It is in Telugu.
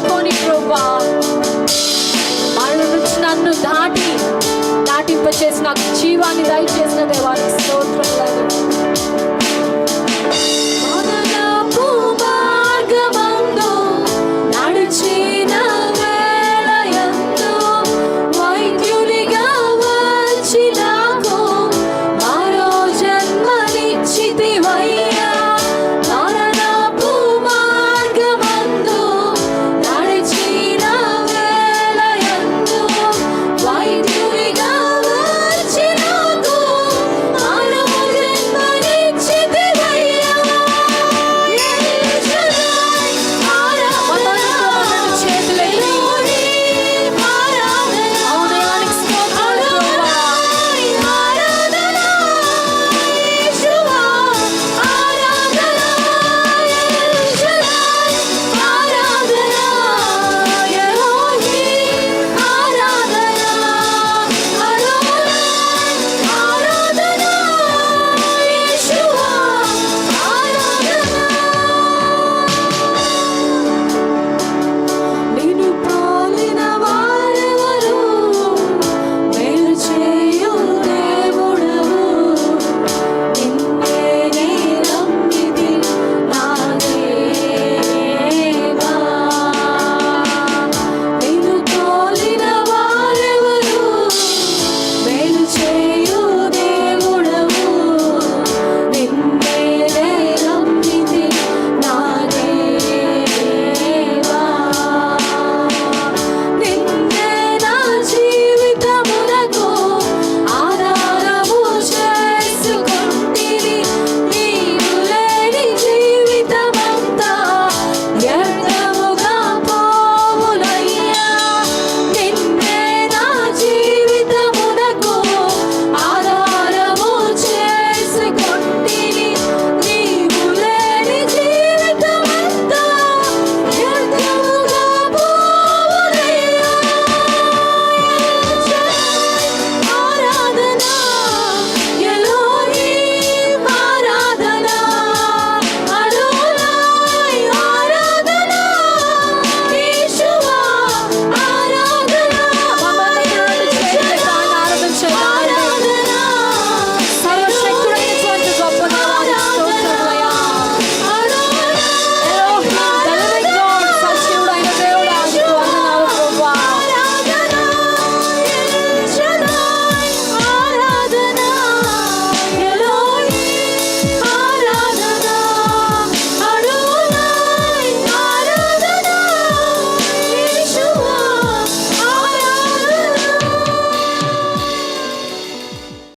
తీసుకొని ప్రభా. మరణ నుంచి నన్ను దాటి దాటింపచేసి నాకు జీవాన్ని దయచేసిన దేవానికి స్తోత్రం